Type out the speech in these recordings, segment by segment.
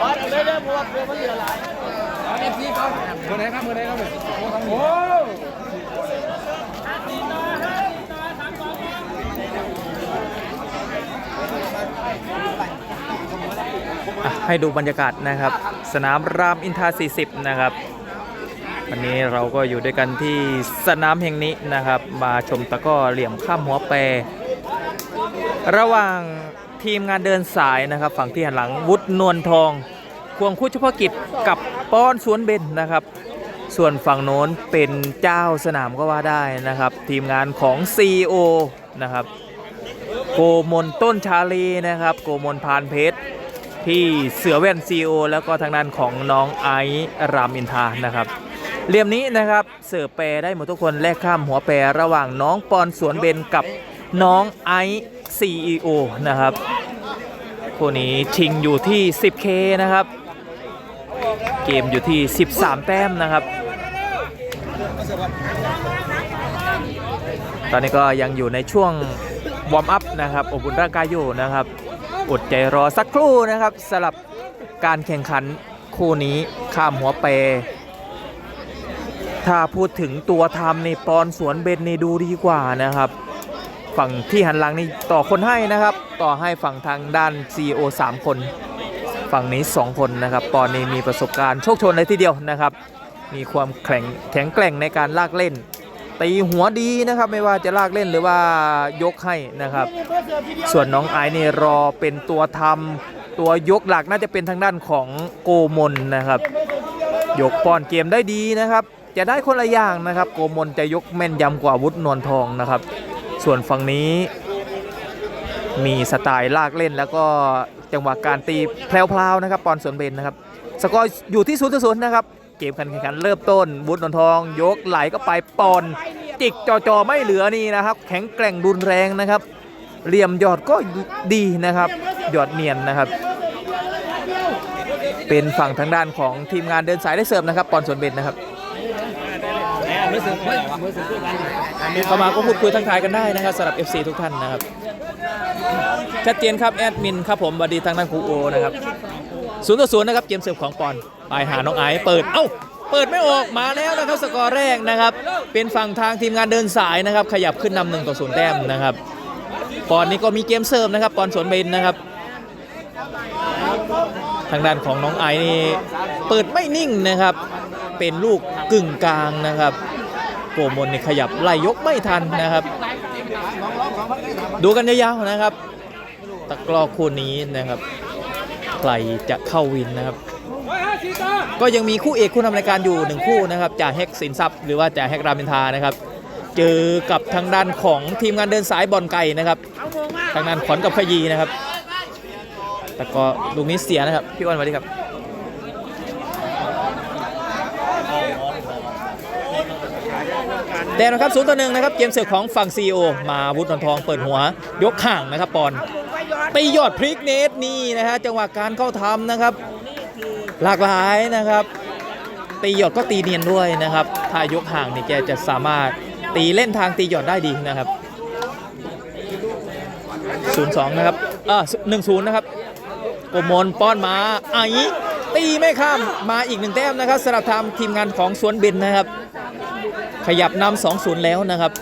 บอสเลยเด้อบัวบัวมันเหลือหลายเอฟซีเขามือไหนครับมือไหนครับโอ้ให้ดูบรรยากาศนะครับ สนามรามอินทรา40 นะครับ วันนี้เราก็อยู่ด้วยกันที่สนามแห่งนี้นะครับ มาชมตะก้อเหลี่ยมข้ามหัวแปร ระหว่าง ทีมงานเดินสายนะครับ ฝั่งที่หันหลังวุฒนวลทองควงคู่เฉพาะกิจกับป้อนสวนเบนนะครับ ส่วนฝั่งโน้นเป็นเจ้าสนามก็ว่าได้นะครับ ทีมงานของ CEO นะครับ โกมลต้นชาลีนะครับ โกมลพานเพชรที่เสือแว่นซีโอแล้วก็ทางด้านของน้องไอซ์รามอินทานะครับเหลี่ยมนี้นะครับเสือแปรได้หมดทุกคนแลกข้ามหัวแปรระหว่างน้องปอนสวนเบนกับ น้องไอซ์ซีโอนะครับคู่นี้ชิงอยู่ที่ 10K นะครับ เกมอยู่ที่ 13 แต้มนะครับ ตอนนี้ก็ยังอยู่ในช่วงวอร์มอัพนะครับอบอุ่นร่างกายอยู่นะครับ อดใจรอสักครู่นะครับสำหรับการแข่งขันคู่นี้ข้ามหัวเปรถ้าพูดถึงตัวทำในปอนสวนเบนนดูดีกว่านะครับ ฝั่งที่หันหลังนี่ต่อคนให้นะครับ ต่อให้ฝั่งทางด้าน CEO 3 คน ฝั่งนี้ 2 คนนะครับปอนนี่มีประสบการณ์โชคชนเลยทีเดียวนะครับ มีความแข็งแข็งแกร่งในการลากเล่นตีหัวดีนะครับไม่ว่าจะลากเล่นหรือว่ายกให้นะครับ ส่วนน้องไอซ์นี่รอเป็นตัวทำตัวยกหลักน่าจะเป็นทางด้านของโกมลนะครับยกป้อนเกมได้ดีนะครับ จะได้คนละอย่างนะครับ โกมลจะยกแม่นยำกว่าวุฒินวลทองนะครับ ส่วนฝั่งนี้มีสไตล์ลากเล่นแล้วก็จังหวะการตีแพลวๆนะครับปอนสวนเบนนะครับ สกอร์อยู่ที่ศูนย์ศูนย์นะครับ เกมการแข่งขันเริ่มต้นวุฒินนทอง ยกไหลก็ไปปอน จิกจอจอๆไม่เหลือนี่นะครับ แข็งแกร่งรุนแรงนะครับเหลี่ยมหยอดก็ดีนะครับหยอดเนียนนะครับ เป็นฝั่งทางด้านของทีมงานเดินสายได้เสิร์ฟนะครับปอนสวนเบนนะครับ มือสืบมือสืบด้วยกันเข้ามาก็พูดคุยทักทายกันได้นะครับสำหรับ FC ทุกท่านนะครับ ชัดเจนครับแอดมินครับผมบดีทางด้านครูโอนะครับศูนย์ต่อศูนย์นะครับเกมเสิร์ฟของปอนไปหาน้องไอซ์เปิดเอ้าเปิดไม่ออกมาแล้วนะครับสกอร์แรกนะครับ เป็นฝั่งทางทีมงานเดินสายนะครับ ขยับขึ้นนำหนึ่งต่อศูนย์แต้มนะครับปอนนี่ก็มีเกมเสิร์ฟนะครับปอนสวนเบนนะครับ ทางด้านของน้องไอซ์นี่เปิดไม่นิ่งนะครับ เป็นลูกกึ่งกลางนะครับ กมลนี่ขยับไล่ยกไม่ทันนะครับ ดูกันยาวๆนะครับ ตะกรอคู่นี้นะครับใครจะเข้าวินนะครับ ก็ยังมีคู่เอกคู่นำรายการอยู่หนึ่งคู่นะครับจ่าแฮกสินทรัพย์หรือว่าจ่าแฮกรามินทานะครับ เจอกับทางด้านของทีมงานเดินสายบอลไก่นะครับทางด้านขอนกับขยีนะครับ แต่ก็ลูกนี้เสียนะครับพี่อ้วนสวัสดีครับ แต่นะครับศูนย์ต่อหนึ่งนะครับเกมเสิร์ฟของฝั่งซีโอมาวุฒินนทองเปิดหัว ยกห่างนะครับปอนตียอดพลิกเนตนี่นะฮะจังหวะการเข้าทำนะครับ หลากหลายนะครับ ตีหยอดก็ตีเนียนด้วยนะครับ ถ้ายกห่างนี่แกจะสามารถตีเล่นทางตีหยอดได้ดีนะครับ0-2นะครับอ่า1-0นะครับโกมลป้อนมาไอ้ตีไม่ข้ามมาอีกหนึ่งแต้มนะครับสำหรับทำทีมงานของสวนเบนนะครับ ขยับนำ2-0แล้วนะครับ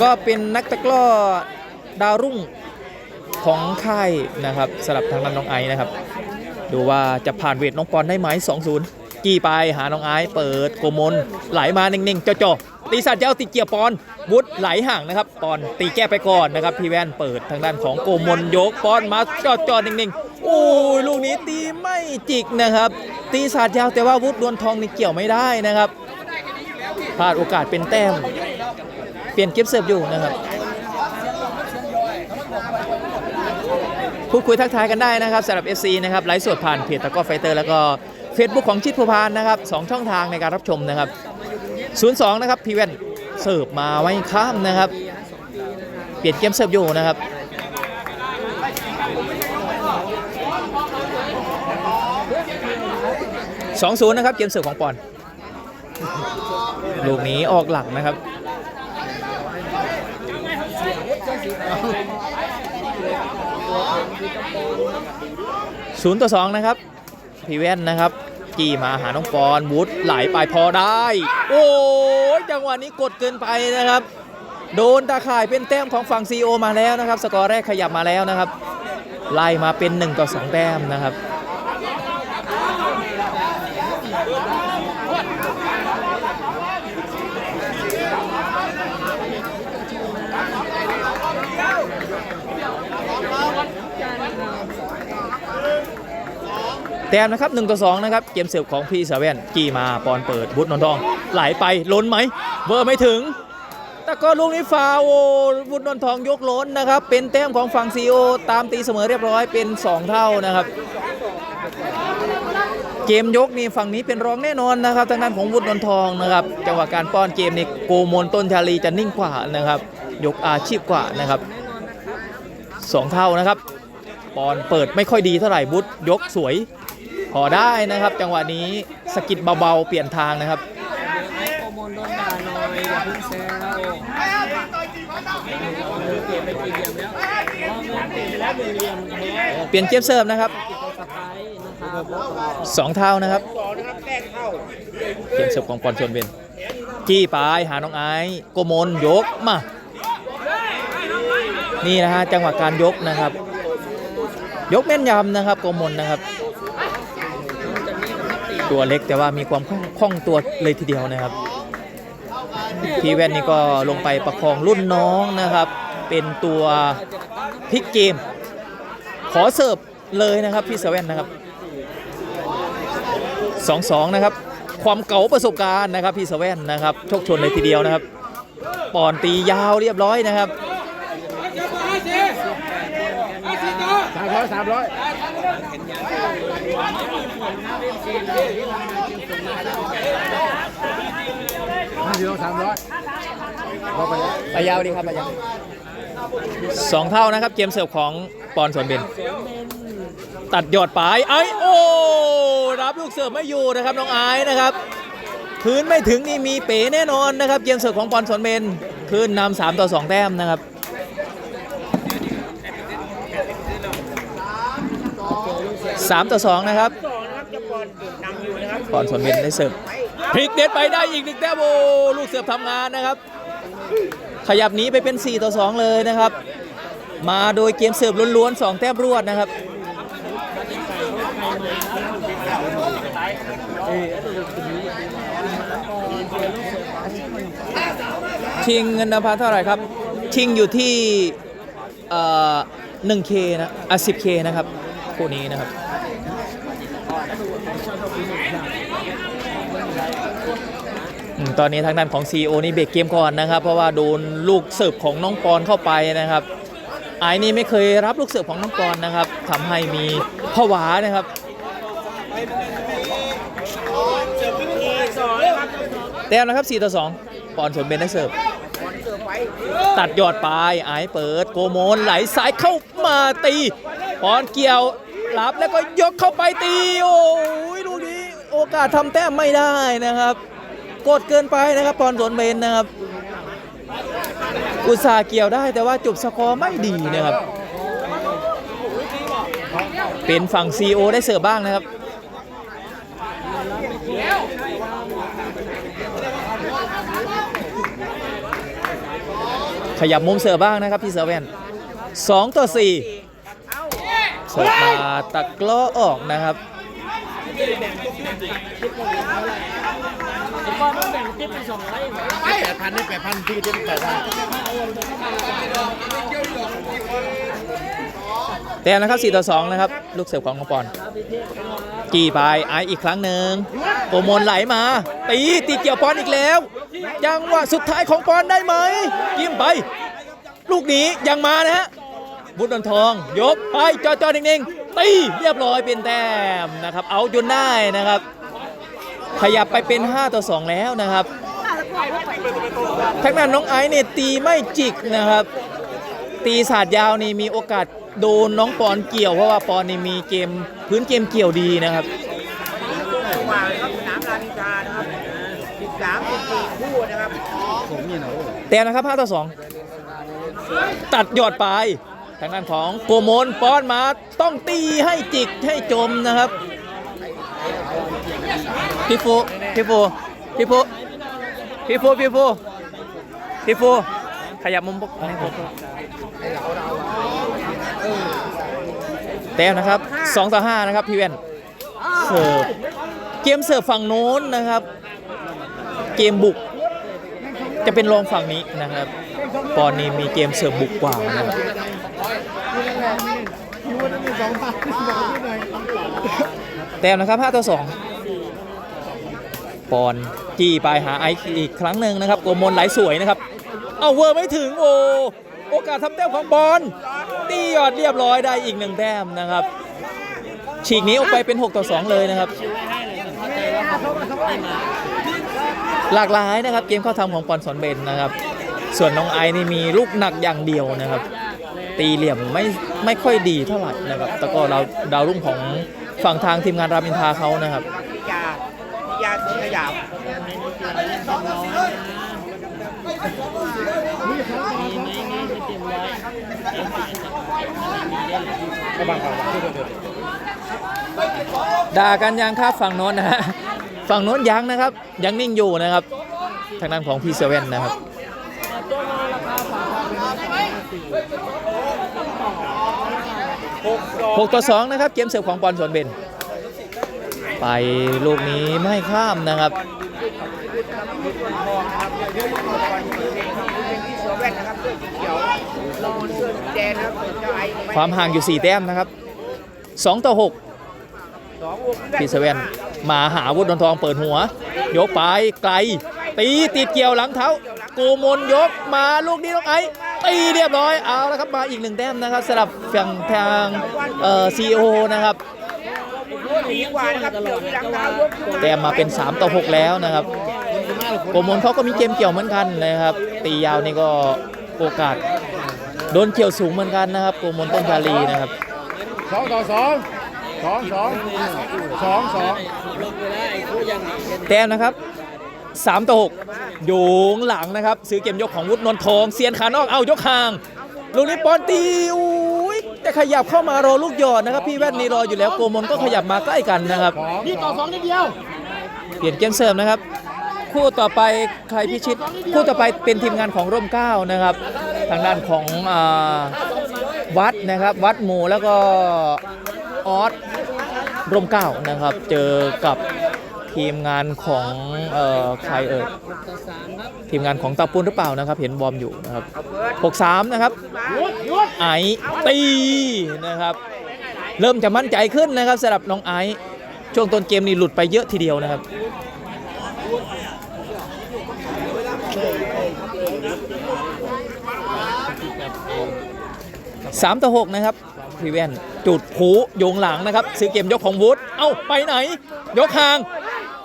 ก็เป็นนักตะกร้อดาวรุ่งของค่ายนะครับสำหรับทางด้านน้องไอซ์นะครับ ดูว่าจะผ่านเวทน้องปอนได้ไหม2-0กี่ไปหาน้องไอซ์เปิดโกมลไหลมาเน่งๆจ่อๆตีสัตว์เจ้าติดเกียร์ปอน วุฒไหลห่างนะครับปอนตีแก้ไปก่อนนะครับพี่แว่นเปิดทางด้านของโกมลยกปอนมาจ่อๆเน่งๆโอ้ยลูกนี้ตีไม่จิกนะครับ ตีสัตว์ยาวแต่ว่าวุฒดวนทองนี่เกี่ยวไม่ได้นะครับ พลาดโอกาสเป็นแต้ม เปลี่ยนเก็บเสิร์ฟอยู่นะครับพูดคุยทักทายกันได้นะครับสำหรับ FC นะครับไลฟ์สดผ่านเพจตะก้อไฟเตอร์แล้วก็ Facebook ของชิดภูพานนะครับสองช่องทางในการรับชมนะครับ 02 นะครับพีเวนเสิร์ฟมาไว้ข้ามนะครับ เปลี่ยนเกมเสิร์ฟอยู่นะครับ2-0นะครับเกมเสิร์ฟของปอน ลูกนี้ออกหลังนะครับศูนย์ต่อสองนะครับ พี่แว่นนะครับกี่มาหาน้องปอนวุฒไหลไปพอได้ โอ้ยจังหวะนี้กดเกินไปนะครับ โดนตาข่ายเป็นแต้มของฝั่งซีโอมาแล้วนะครับ สกอร์แรกขยับมาแล้วนะครับ ไล่มาเป็น 1 ต่อ 2 แต้มนะครับ แต้มนะครับ1ต่อ2นะครับเกมเสิร์ฟของพี่สาเวนกี่มาปอนเปิดบุตรนนทอง ไหลไปล้นไหมเบอร์ไม่ถึงแต่ก็ลูกนี้ฟาวบุตรนนทองยกล้นนะครับ เป็นแต้มของฝั่งซีโอตามตีเสมอเรียบร้อยเป็น 2 เท่านะครับ เกมยกนี่ฝั่งนี้เป็นรองแน่นอนนะครับทางด้านของวุฒินนทองนะครับจังหวะการป้อนเกมนี่โกมลต้นชาลีจะนิ่งกว่านะครับ ยกอาชีพกว่านะครับสองเท่านะครับปอนเปิดไม่ค่อยดีเท่าไหร่บุตรยกสวย พอได้นะครับ จังหวะนี้สกิดเบาๆ เปลี่ยนทางนะครับโอมนโดนด่าหน่อยอย่าเพิ่งแซวเปลี่ยนไปกี่เหลี่ยมแล้วเปลี่ยนไปแล้วหนึ่งเหลี่ยมแพ้เปลี่ยนเกมเสิร์ฟนะครับสไปนะครับแล้วก็สองเท่านะครับเกมเสิร์ฟของปอนชนเวนจี้ปลายหาน้องไอซ์โกมลยกมา นี่นะฮะจังหวะการยกนะครับ ยกแม่นยำนะครับโกมลนะครับ ตัวเล็กแต่ว่ามีความคล่ององตัวเลยทีเดียวนะครับ พี่แว่นนี่ก็ลงไปประคองรุ่นน้องนะครับ เป็นตัวพลิกเกม ขอเสิร์ฟเลยนะครับพี่เซเว่นนะครับ2-2นะครับ ความเก๋าประสบการณ์นะครับพี่เซเว่นนะครับโชคชนเลยทีเดียวนะครับปอนตียาวเรียบร้อยนะครับสามร้อยสามร้อย ห้าสิบสามร้อยไปแล้วไปยาวดีครับไปยาวสองเท่านะครับ เกมเสิร์ฟของปอนสวนเบนตัดยอดปลายไอโอ้รับลูกเสิร์ฟไม่อยู่นะครับน้องไอ้นะครับพื้นไม่ถึงนี่มีเป๋แน่นอนนะครับ เกมเสิร์ฟของปอนสวนเบนคืนนำสามต่อสองแต้มนะครับสามต่อสองนะครับ ปอนสวนเบนได้เสิร์ฟพลิกเด็ดไปได้อีกหนึ่งแต้มโอ้ลูกเสิร์ฟทำงานนะครับ ขยับหนีไปเป็น 4 ต่อ 2 เลยนะครับ มาโดยเกมเสิร์ฟล้วนๆ2 แต้มรวดนะครับชิงเงินเดิมพันเท่าไหร่ครับ ชิงอยู่ที่เอ่อ 1K นะอะ 10K นะครับคู่นี้นะครับ อืม ตอนนี้ทางด้านของ CEO นี่เบรกเกมก่อนนะครับ เพราะว่าโดนลูกเสิร์ฟของน้องปอนเข้าไปนะครับไอ้นี่ไม่เคยรับลูกเสิร์ฟของน้องปอนนะครับทำให้มีผวานะครับแต้มนะครับ 4 ต่อ 2 ปอนสวนเบนได้เสิร์ฟตัดยอดปลายไอ้เปิดโกโมนไหลซ้ายเข้ามาตีปอนเกี่ยวรับแล้วก็ยกเข้าไปตี โอ้ยลูกนี้โอกาสทำแต้มไม่ได้นะครับ กดเกินไปนะครับปอนสวนเบนนะครับ อุตสาเกี่ยวได้แต่ว่าจบสกอร์ไม่ดีนะครับ เป็นฝั่ง CO ได้เสิร์ฟบ้างนะครับขยับมุมเสิร์ฟบ้างนะครับพี่เซอร์เวน2ต่อ4เสิร์ฟมาตะกล้อออกนะครับ ไอ้ก้อนแบ่งติ๊บไปสองร้อยแปดพันได้แปดพันพี่จะแปดพันแต้มนะครับ4ต่อ2นะครับ ลูกเสิร์ฟของน้องปอน กี่ไปไออีกครั้งหนึ่งโกมลไหลมา ตีตีเกี่ยวปอนอีกแล้วจังหวะสุดท้ายของปอนได้ไหมยิ้มไป ลูกนี้ยังมานะฮะบุตรทอง ยกไปจอจอๆนิ่งๆตีเรียบร้อยเป็นแต้มนะครับ เอาจนได้นะครับ ขยับไปเป็น 5 ต่อ 2 แล้วนะครับทางนั้นน้องไอซ์เนี่ยตีไม่จิกนะครับ ตีศาสตร์ยาวนี่มีโอกาสโดนน้องปอนเกี่ยวเพราะว่าปอนนี่มีเกมพื้นเกมเกี่ยวดีนะครับว่าครับสนามรามินทรานะครับ13 14คู่นะครับผมนี่นะโอ้แต้มนะครับ5ต่อ2ตัดยอดไปทางด้านของโกโมลป้อนมาต้องตีให้จิกให้จมนะครับ พี่ฟูพี่ฟูพี่ฟูพี่ฟูพี่ฟูพี่ฟูขยับมุมปกให้ผมแต้มนะครับ2ต่อ5นะครับพี่แว่นเสิร์ฟเกมเสิร์ฟฝั่งโน้นนะครับ เกมบุก จะเป็นรองฝั่งนี้นะครับปอนนี้มีเกมเสิร์ฟบุกกว่านะแต้มนะครับ5ต่อ2 ปอนจี้ไปหาไอซ์อีกครั้งหนึ่งนะครับโกมลไหลสวยนะครับ เอาเวอร์ไม่ถึงโอโอกาสทำแต้มของบอลตียอดเรียบร้อยได้อีกหนึ่งแต้มนะครับ ฉีกนี้ออกไปเป็น 6 ต่อ 2 เลยนะครับ หลากหลายนะครับเกมเข้าทำของปอนสอนเบนนะครับ ส่วนน้องไอนี่มีลูกหนักอย่างเดียวนะครับ ตีเหลี่ยมไม่ไม่ค่อยดีเท่าไหร่นะครับแต่ก็เราดาวรุ่งของฝั่งทางทีมงานรามินทาเขานะครับ ขยาวด่ากันยังครับฝั่งโน้นนะฮะฝั่งโน้นยังนะครับ ยังนิ่งอยู่นะครับทางด้านของพี่เซเว่นนะครับหกต่อสองนะครับ เกมเสิร์ฟของปอนสวนเบน ไปลูกนี้ไม่ข้ามนะครับ ความห่างอยู่ 4 แต้มนะครับ 2 ต่อ 6พี่เซเว่นมาหาวุฒินนทองเปิดหัว ยกไปไกล ตีติดเกี่ยวหลังเท้าโกมลยกมาลูกนี้น้องไอตีเรียบร้อยเอาแล้วครับมาอีกหนึ่งแต้มนะครับสำหรับฝั่งทางเอ่อซีโอนะครับ ดีกว่านะครับเดี๋ยวมีหลังเท้ายกขึ้นมาแต้มมาเป็น 3 ต่อ 6 แล้วนะครับโกมลเขาก็มีเกมเกี่ยวเหมือนกันนะครับ ตียาวนี่ก็โอกาสโดนเกี่ยวสูงเหมือนกันนะครับโกมลต้นชาลีนะครับสองต่อสองสองสองสองสองแต้มนะครับ3ต่อ6โยงหลังนะครับ ซื้อเกมยกของวุฒินนทองเซียนขานอกเอายกห่างลูกนี้ปอนตีอุ้ย แต่ขยับเข้ามารอลูกหยอดนะครับ พี่แว่นนี่รออยู่แล้วโกมลก็ขยับมาใกล้กันนะครับ นี่ต่อสองนิดเดียว เปลี่ยนเกมเสริมนะครับ คู่ต่อไปใครพิชิต คู่ต่อไปเป็นทีมงานของร่มเกล้านะครับ ทางด้านของอาวัดนะครับวัดหมู่แล้วก็ออสร่มเกล้านะครับ เจอกับ ทีมงานของเอ่อใครเอ่ยทีมงานของตาปุ้นหรือเปล่านะครับ เห็นบอมอยู่นะครับ63 นะครับไอตีนะครับ เริ่มจะมั่นใจขึ้นนะครับสำหรับน้องไอช่วงต้นเกมนี่หลุดไปเยอะทีเดียวนะครับสามต่อหกนะครับพี่แว่นจุดผูโยงหลังนะครับ ซื้อเกมยกของวุฒิเอ้า ไปไหน ยกห่าง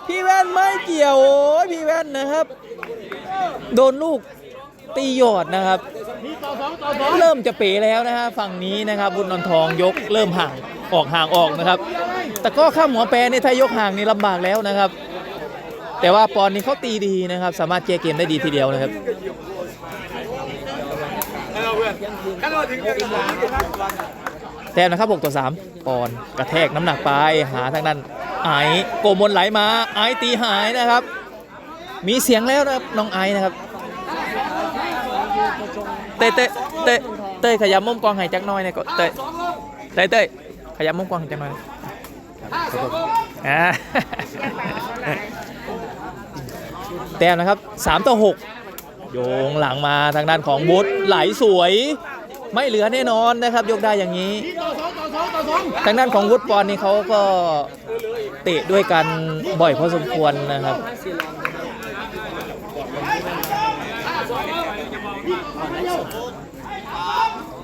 พี่แว่นไม่เกี่ยวโอ้ยพี่แว่นนะครับ โดนลูกตีหยอดนะครับ เริ่มจะเป๋แล้วนะฮะฝั่งนี้นะครับ บุญนนทองยกเริ่มห่างออกห่างออกนะครับ แต่ก็ข้ามหัวแปรนี่ถ้ายกห่างนี่ลำบากแล้วนะครับ แต่ว่าปอนนี่เขาตีดีนะครับ สามารถเกยเกมได้ดีทีเดียวนะครับแต้มนะครับ6ต่อ3ปอนกระแทกน้ำหนักไปหาทางนั้น ไอซ์โกมลไหลมาไอซ์ตีหายนะครับ มีเสียงแล้วนะครับน้องไอซ์นะครับเต้เต้เต้เต้ขยับมุมกองใหายจักหน้อยเนี่ยก็เต้เต้เต้ขยับมุมกองใหายจักน้อยอ่าแต้มนะครับ3ต่อ6โยงหลังมาทางด้านของบุตไหลสวย ไม่เหลือแน่นอนนะครับ ยกได้อย่างนี้ ทางด้านของวุฒิปอนนี่เขาก็เตะด้วยกันบ่อยพอสมควรนะครับ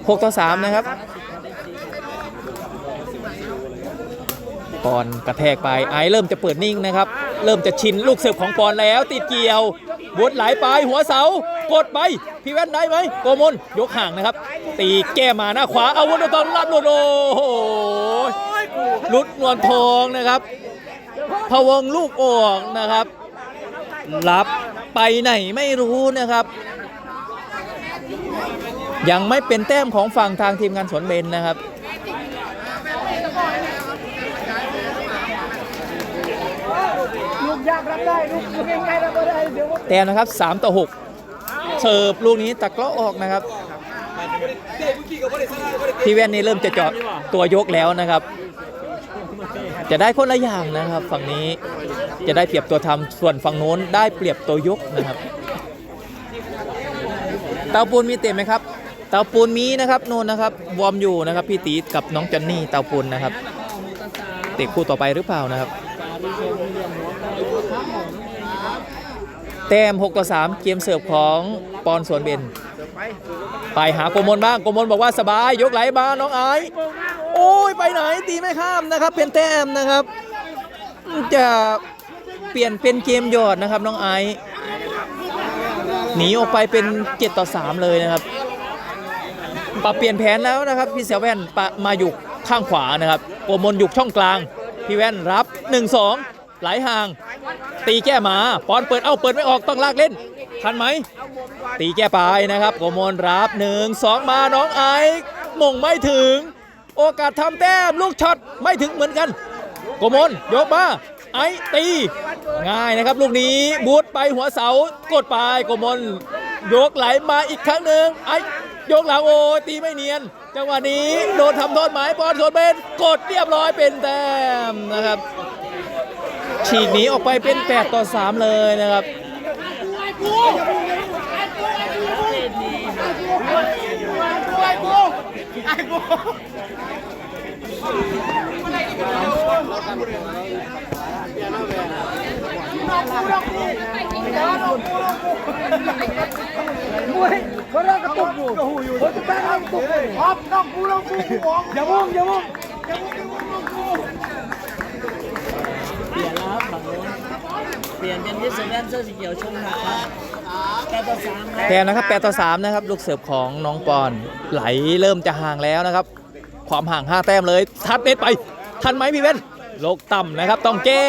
หกต่อสามนะครับ ปอนกระแทกไปไอซ์เริ่มจะเปิดนิ่งนะครับ เริ่มจะชินลูกเสิร์ฟของปอนแล้วติดเกี่ยว บุดไหลไปหัวเสากดไปพี่แว่นได้ไหมโกมลยกห่างนะครับ ตีแก้มาหน้าขวาเอาวุฒิตอนรับหลุดโอ้โหลุดนวลทองนะครับพะวงลูกออกนะครับรับไปไหนไม่รู้นะครับ ยังไม่เป็นแต้มของฝั่งทางทีมงานสวนเบนนะครับ ลูก ยากรับได้ลูกง่ายๆรับไม่ได้เดี๋ยวแต้มนะครับ 3 ต่อ 6 เสิร์ฟลูกนี้ตะกลาะออกนะครับพี่แว่นนี่เริ่มจะเจาะตัวยกแล้วนะครับ จะได้คนละอย่างนะครับ ฝั่งนี้จะได้เปรียบตัวทำส่วนฝั่งโน้นได้เปรียบตัวยกนะครับ เตาปูนมีเต็มไหมครับ เตาปูนมีนะครับโน่นนะครับวอร์มอยู่นะครับ พี่ตีกับน้องจอนนี่เตาปูนนะครับเตะคู่ต่อไปหรือเปล่านะครับ แต้ม 6 ต่อ 3 เกมเสิร์ฟของปอนสวนเบน ไปหาโกมลบ้างโกมลบอกว่าสบายยกไหลมาน้องไอซ์โอ้ยไปไหนตีไม่ข้ามนะครับ เป็นแต้มนะครับ จะเปลี่ยนเป็นเกมยอดนะครับน้องไอซ์หนีออกไปเป็น7ต่อ 3 เลยนะครับปรับเปลี่ยนแผนแล้วนะครับพี่เสียแว่นปะมาอยู่ข้างขวานะครับโกมลอยู่ช่องกลางพี่แว่นรับ 1-2 ไหลห่าง ตีแก้มาปอนเปิดเอ้าเปิดไม่ออกต้องลากเล่น ทันไหม ตีแก้ไปนะครับโกมลรับ1 2มาน้องไอซ์มงไม่ถึง โอกาสทำแต้มลูกช็อตไม่ถึงเหมือนกันโกมลยกมาไอซ์ตี ง่ายนะครับ ลูกนี้บูทไปหัวเสากดไปโกมลยกไหลมาอีกครั้งหนึ่งไอซ์ยกหลังโอ้ตีไม่เนียน จังหวะนี้โดนทำโทษหมายบอลโซนเบนกดเรียบร้อยเป็นแต้มนะครับ ฉีกหนีออกไปเป็น 8 ต่อ 3 เลยนะครับมวยเขาเริ่มกระตุกอยู่เขาจะแป้งกระตุกครับน้องกูน้องกูอย่ามุ่งอย่ามุ่งเปลี่ยนแล้วครับฝั่งโน้น เปลี่ยนเป็นวิสเวนเสื้อสีเขียวชงหนักครับแปดต่อสามครับแทนนะครับ8ต่อ3นะครับลูกเสิร์ฟของน้องปอนไหลเริ่มจะห่างแล้วนะครับ ความห่าง 5 แต้มเลยทัดเน็ตไป ทันไหมพี่เว้นโลกต่ำนะครับต้องแก้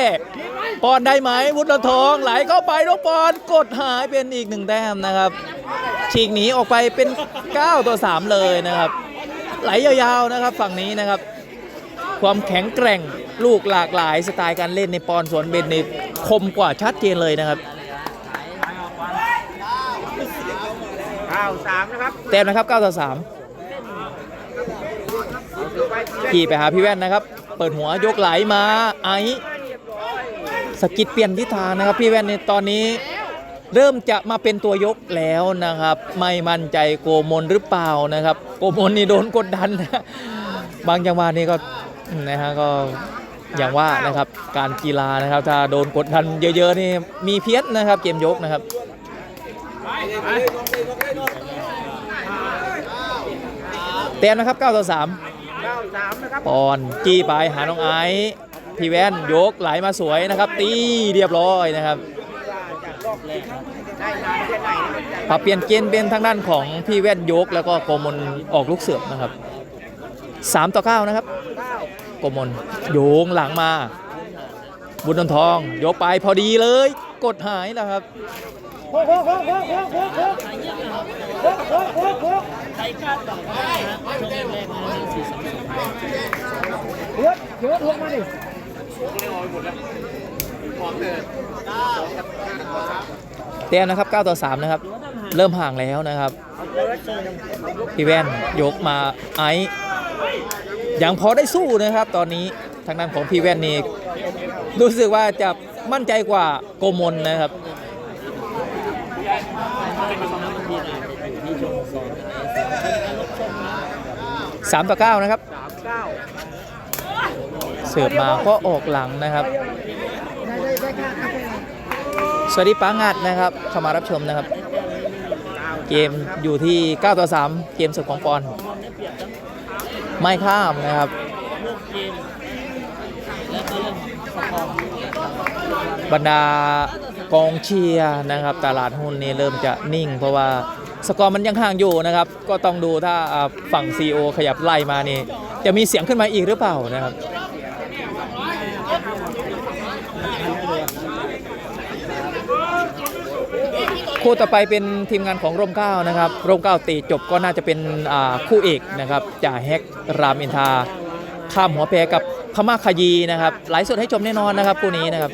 ปอนได้ไหมวุฒิทองไหลเข้าไปน้องปอนกดหายเป็นอีกหนึ่งแต้มนะครับ ฉีกหนีออกไปเป็น 9 ต่อ 3 เลยนะครับ ไหลยาวๆนะครับฝั่งนี้นะครับ ความแข็งแกร่ง ลูกหลากหลายสไตล์การเล่นในปอนสวนเบนนี่คมกว่าชัดเจนเลยนะครับข้าวสามนะครับแต้มนะครับ9ต่อ3ขี่ไปหาพี่แว่นนะครับ เปิดหัวยกไหลมาไอซ์สะกิดเปลี่ยนทิศทางนะครับ พี่แว่นในตอนนี้เริ่มจะมาเป็นตัวยกแล้วนะครับ ไม่มั่นใจโกมลหรือเปล่านะครับ โกมลนี่โดนกดดันนะบางจังหวะนี่ก็นะฮะก็ อย่างว่านะครับการกีฬานะครับ ถ้าโดนกดดันเยอะๆนี่มีเพี้ยนนะครับ เกมยกนะครับเต็มนะครับ9ต่อ3ข้าวสามนะครับปอนจี้ไปหาน้องไอซ์พี่แว่นยกไหลมาสวยนะครับ ตีเรียบร้อยนะครับได้นานแค่ไหนนะปรับเปลี่ยนเกณฑ์เป็นทางด้านของพี่แว่นยกแล้วก็โกมลออกลูกเสือบนะครับ 3 ต่อ 9 นะครับโกมลโยงหลังมา บุญนนทองโยกไปพอดีเลย กดหายแล้วครับว่าช่วงแรกมเลืาตียมนะครับ 9 ต่อ 3 นะครับ เริ่มห่างแล้วนะครับ พี่แว่นยกมาไอซ์ ยังพอได้สู้นะครับ ตอนนี้ทางด้านของพี่แว่นนี่รู้สึกว่าจะมั่นใจกว่าโกมลนะครับ3ต่อ9นะครับเก้าเสิร์ฟมาก็ออกหลังนะครับ สวัสดีป้างัดนะครับเข้ามารับชมนะครับ เกมอยู่ที่ 9 ต่อ 3 เกมสุดของปอน ไม่ข้ามนะครับ บรรดากองเชียร์นะครับ ตลาดหุ้นนี่เริ่มจะนิ่ง เพราะว่าสกอร์มันยังห่างอยู่นะครับ ก็ต้องดูถ้าฝั่ง CO ขยับไล่มานี่ จะมีเสียงขึ้นมาอีกหรือเปล่านะครับ คู่ต่อไปเป็นทีมงานของร่มเก้านะครับ ร่มเก้าตีจบก็น่าจะเป็นคู่เอกนะครับจ่าแฮกรามอินทา ข้ามหัวแพกับพม่าคยีนะครับไลฟ์สดให้ชมแน่นอนนะครับคู่นี้นะครับ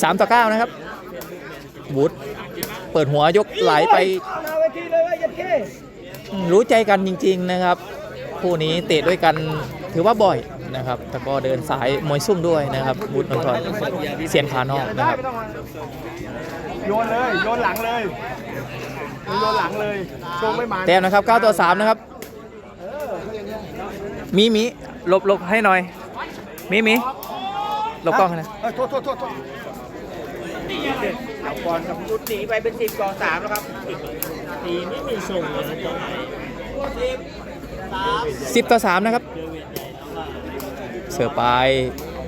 สามต่อเก้านะครับวุฒเปิดหัวยกไหลไปรู้ใจกันจริง ๆ นะครับ คู่นี้เตะด้วยกันถือว่าบ่อยนะครับแต่ก็เดินสายมวยซุ่มด้วยนะครับบุตรนนทรเสียนขานอกนะครับโยนเลยโยนหลังเลยโยนหลังเลยโชงไม่มาแต้มนะครับ9ต่อ3นะครับมีมีหลบหลบให้หน่อยมีมีหลบกล้องให้หนะเออโทษโทษโทษโทษเอาก่อนกับชุดหนีไปเป็นสิบต่อสามแล้วครับตีไม่มีส่งเลยนะตัว ไหน10ต่อ3นะครับ เสือร์ไป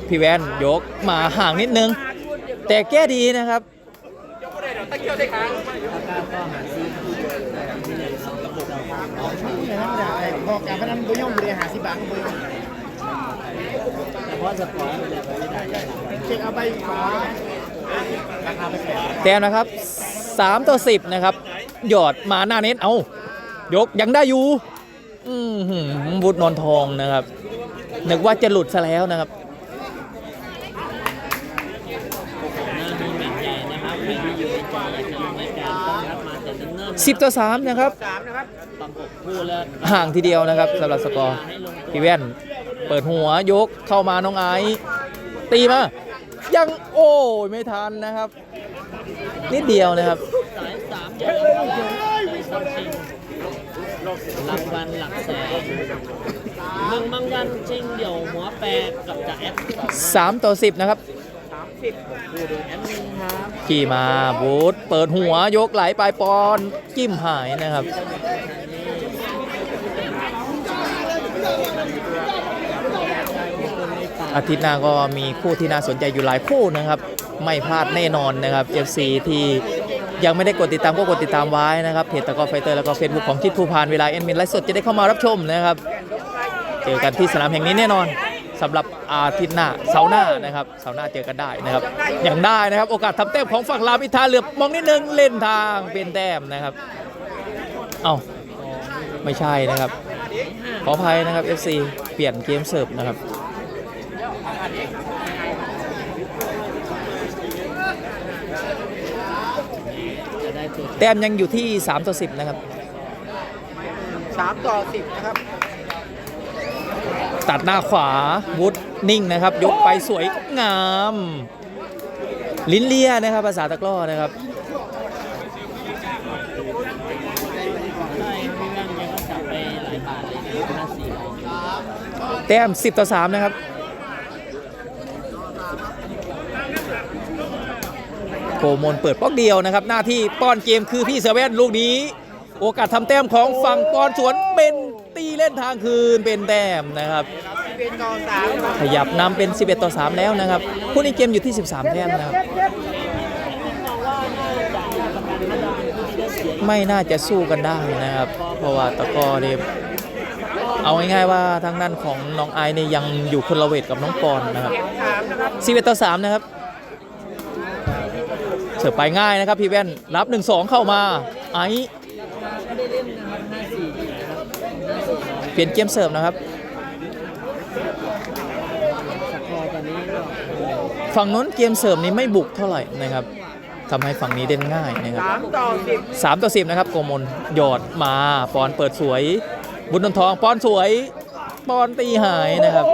พี่แว่นยกมาห่างนิดนึง แต่แก้ดีนะครับบอกการพนันบุญย่อมบริหารสิบบาทบุญเพราะสปอร์ตมันจะไปไม่ได้ใช่ไหมเช็คเอาไปขวาราคาไปแปดแต้มนะครับ 3 ต่อ 10 นะครับ หยอดมาหน้าเน็ตเอายกยังได้อยู่ อือหือบุตรนนทองนะครับ นึกว่าจะหลุดซะแล้วนะครับหน้ามีแมตช์ใหญ่นะครับใครที่อยู่ในใจอยากจะลงรายการต้องรับมาแต่เนิ่นๆ10ต่อ3นะครับสามนะครับต้องอกคู่แล้วห่างทีเดียวนะครับสำหรับสกอร์ให้ลงพี่แว่น เปิดหัวยกเข้ามาน้องไอซ์ตีมา ยังโอ้ยไม่ทันนะครับ นิดเดียวนะครับ รางวัลหลักแสนหนึ่งบางวันชิงเดี่ยวหัวแปรกับจ่าแอด3ต่อ10นะครับสามสิบแอดมินครับขี่มาบูธเปิดหัวยกไหลไปปอนจิ้มหายนะครับ อาทิตย์หน้าก็มีคู่ที่น่าสนใจอยู่หลายคู่นะครับ ไม่พลาดแน่นอนนะครับ FC ที่ ยังไม่ได้กดติดตามก็กดติดตามไว้นะครับเพจตะกอไฟเตอร์แล้วก็เฟซบุ๊กของทิศภูพานเวลาเอ็นมินไลฟ์สดจะได้เข้ามารับชมนะครับ เจอกันที่สนามแห่งนี้แน่นอนสำหรับอาทิตย์หน้าเสาร์หน้านะครับเสาร์หน้าเจอกันได้นะครับอยังได้นะครับ โอกาสทำแต้มของฝั่งรามอิทาเหลือบมองนิดนึงเล่นทางเป็นแต้มนะครับเอ้าไม่ใช่นะครับ ขออภัยนะครับ FC เปลี่ยนเกมเสิร์ฟนะครับ จะได้ตัว แต้มยังอยู่ที่3ต่อ10 นะครับสามต่อสิบนะครับ ตัดหน้าขวาวุฒนิ่งนะครับ ยกไปสวยงาม ลิ้นเลียนะครับ ภาษาตะกร้อนะครับได้พี่แว่นแกก็จับไปหลายบาทเลยนะห้าสี่แต้ม 10 ต่อ 3 นะครับ โกมลเปิดป๊อกเดียวนะครับ หน้าที่ป้อนเกมคือพี่เซเว่นลูกนี้ โอกาสทำแต้มของฝั่งปอนสวนเป็นตีเล่นทางคืนเป็นแต้มนะครับเป็นต่อสามขยับนำเป็น 11 ต่อ 3 แล้วนะครับคู่นี้เกมอยู่ที่ 13 แต้มนะครับไม่น่าจะสู้กันได้นะครับ เพราะว่าตะกอเนี่ยเอาง่ายๆว่าทางด้านของน้องไอเนี่ยยังอยู่คนละเวทกับน้องปอนนะครับสามนะครับ11ต่อ3นะครับ สิร์ฟไปง่ายนะครับพี่แว่นรับ 1-2 เข้ามาไอซ์ไม่ได้เล่นนะครับห้าสี่นะครับห้าสี่เปลี่ยนเกมเสิร์ฟนะครับสกอร์ตอนนี้ก็ฝั่งนู้นเกมเสิร์ฟนี้ไม่บุกเท่าไหร่นะครับทำให้ฝั่งนี้เด่นง่ายนะครับสามต่อสิบสามต่อสิบนะครับโกมลหยอดมาปอนเปิดสวย บุญนนทองปอนสวยปอนตีหายนะครับ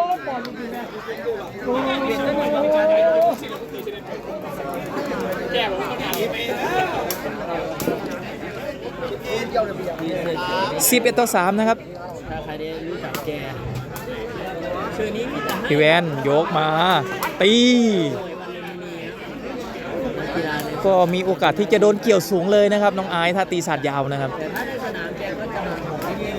11ต่อ3นะครับใครได้รู้จักแกชื่อนี้มีแต่พี่แวนยกมา ตี ก็มีโอกาสที่จะโดนเกี่ยวสูงเลยนะครับ น้องไอซ์ถ้าตีสาดยาวนะครับแต่ถ้าในสนามแกก็จะหมดหมดที่นี่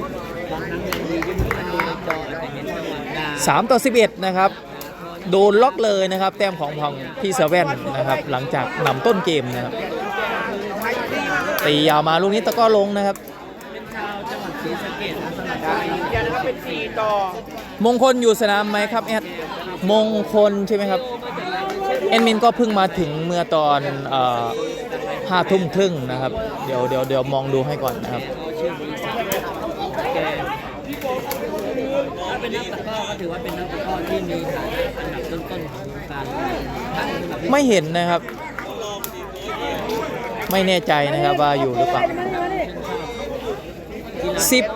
บางครั้งยังดีที่มันดูจอแต่เห็นจังหวะด่า3ต่อ11นะครับโดนล็อกเลยนะครับ แต้มของพังพี่เซเว่นนะครับ หลังจากนำต้นเกมนะครับ ตียาวมาลูกนี้ตะกร้อลงนะครับ เป็นชาวจังหวัดศรีสะเกษนะสำหรับได้ยืนยันนะครับเป็นสี่ต่อมงคลอยู่สนามไหมครับแอดมงคลใช่ไหมครับแอดมินก็เพิ่งมาถึงเมื่อตอนเอ่อห้าทุ่มครึ่งนะครับ เดี๋ยวเดี๋ยวเดี๋ยวมองดูให้ก่อนนะครับเอาชื่อบริษัทแกถ้าเป็นนักตะกร้อก็ถือว่าเป็นนักตะกร้อที่มีฐานะอันดับต้นๆของวงการทั้งอันดับไม่เห็นนะครับ ไม่แน่ใจนะครับว่าอยู่หรือเปล่า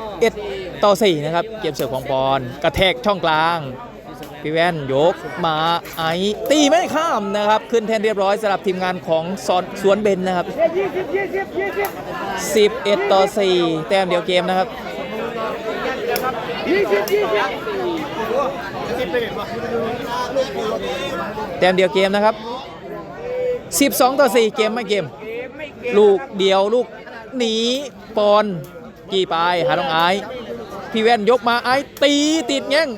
11 ต่อ 4 นะครับ เกมเสิร์ฟของปอนกระแทกช่องกลางพี่แว่นยกมาไอตีไม่ข้ามนะครับ ขึ้นแทนเรียบร้อยสำหรับทีมงานของสอนสวนเบนนะครับ 11 ต่อ 4 แต้มเดียวเกมนะครับแต้มเดียวเกมนะครับ 12 ต่อ 4 เกมไม่เกม ลูกเดียวลูกหนีปอนกี่ไปหาน้องไอซ์พี่แว่นยกมาไอซ์ตีติดแง่ง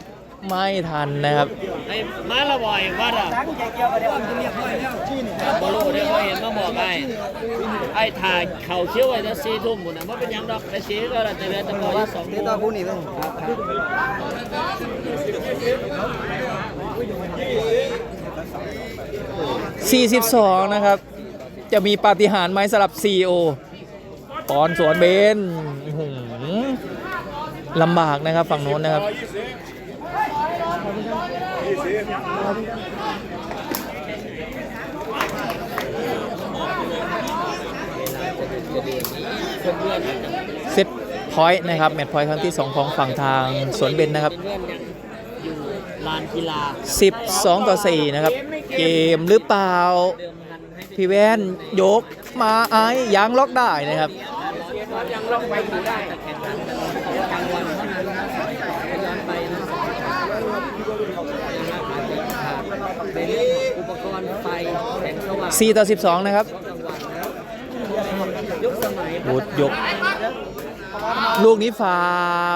ไม่ทันนะครับไอ้มาละบ่อยวัดอะบอลูเนี่ยเขาเห็นมาบอกไอ้ไอ้ถ่ายเข่าเชี่ยวไว้จะซีทุ่มหมดนะว่าเป็นยังดอกแต่ซีก็แต่เรือตะกอยี่สองทุ่มผู้นี้ต้อง42นะครับ จะมีปาฏิหาริย์ไหมสำหรับ CEO ปอนสวนเบนลำบากนะครับฝั่งโน้นนะครับเซตพอยต์นะครับแมตช์พอยต์ครั้งที่ 2 ของฝั่งทางสวนเบนนะครับลานกีฬา12 ต่อ 4 นะครับ เกมหรือเปล่า พี่แวนยกมาไอ้ยังล็อกได้นะครับยังลองไปอยู่ได้แข่งขันกลางวันเท่านั้นนะย้อนไปนะเป็นอุปกรณ์ไฟแสงสว่าง4ต่อ 12 นะครับกลางวันนะยุคสมัยวูดยก ลูกนี้ฟา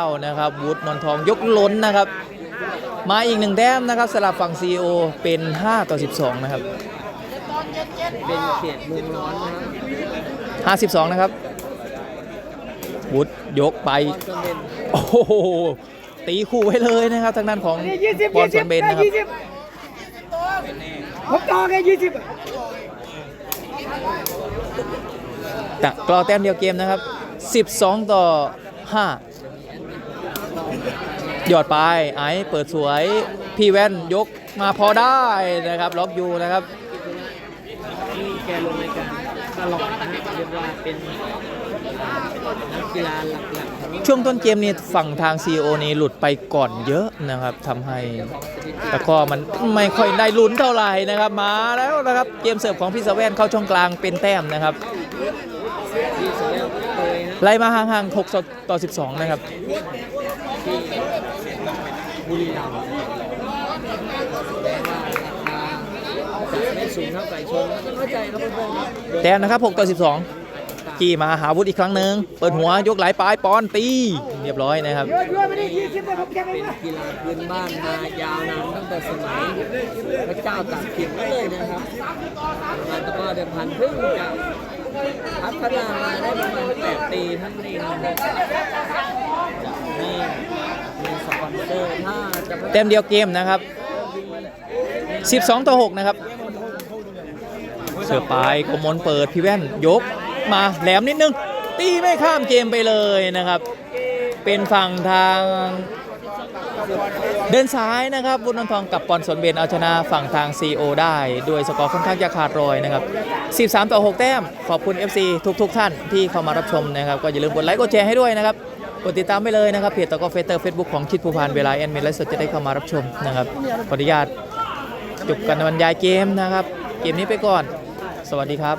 วนะครับวูดนนทองยกล้นนะครับ มาอีกหนึ่งแต้มนะครับสลับฝั่ง CEO เป็น 5 ต่อ 12 นะครับ เป็นเขตเมืองร้อนนะ52นะครับวูดยกไปตอนจำเป็นโอ้โห ตีคู่ไว้เลยนะครับ ทางด้านของนี่ยี่สิบบอลยี่สสิวบนเบนนะครับ ยี่สิบผมต่อแค่ยี่สิบแต่กรอแต้มเดียวเกมนะครับ 12 ต่อ 5 หยอดไปไอ้เปิดสวย พี่แว่นยกมาพอได้นะครับ ล็อกอยู่นะครับที่ แกลงในการตลอดนะเรียกว่าเป็นนักกีฬาหลักๆของช่วงต้นเกมนี้ฝั่งทาง CEO นี้หลุดไปก่อนเยอะนะครับทำให้ตะกร้อมันไม่ค่อยได้ลุ้นเท่าไหร่นะครับ มาแล้วนะครับเกมเสิร์ฟของพี่สแวนเข้าช่องกลางเป็นแต้มนะครับที่สุดแล้วเคยนะไล่มาห่างๆ6ต่อ 12 นะครับ ที่บุรีรัมย์แม้ว่าราคาจะไม่สู งเท่าไก่ชนต้องเข้าใจนะเพื่อนๆนะแต้มนะครับ 6 ต่อ 12 กี่มาหาวุธอีกครั้งหนึ่งเปิดหัวยกไหลปลายปอนตี เรียบร้อยนะครับเยอะเยอะไม่ได้ยี่สิบแต่ผมแค่ไม่เป็นมากีฬาพื้นบ้านมายาวนานตั้งแต่สมัยพระเจ้าตากสินเลยนะครับมาตะกร้อเดิมพันเพิ่งจะพัฒนามาได้ประมาณ8ปีท่านนี้นะครับนี่มีสปอนเซอร์ถ้าจะพัฒนา เต็มเดียวเกมนะครับ 12 ต่อ 6 นะครับ เสือปลายกมลเปิดพี่แว่นยกมาแหลมนิดนึง ตีไม่ข้ามเกมไปเลยนะครับ เป็นฝั่งทางเดินซ้ายนะครับ บุญนนทองกับปอนสนเบนเอาชนะฝั่งทาง CO ได้โดยสกอร์ค่อนข้างจะขาดรอยนะครับ 13 ต่อ 6 แต้ม ขอบคุณ FC ทุกๆทท่านที่เข้ามารับชมนะครับ ก็อย่าลืมกดไลค์กดแชร์ให้ด้วยนะครับ กดติดตามไปเลยนะครับ เพจตะกอเฟเตอร์เฟซบุ๊กของคิดภูพานเวลาแอนเมนไลฟ์สดจะได้เข้ามารับชมนะครับ ขออนุญาตจบการบรรยายเกมนะครับ เกมนี้ไปก่อน สวัสดีครับ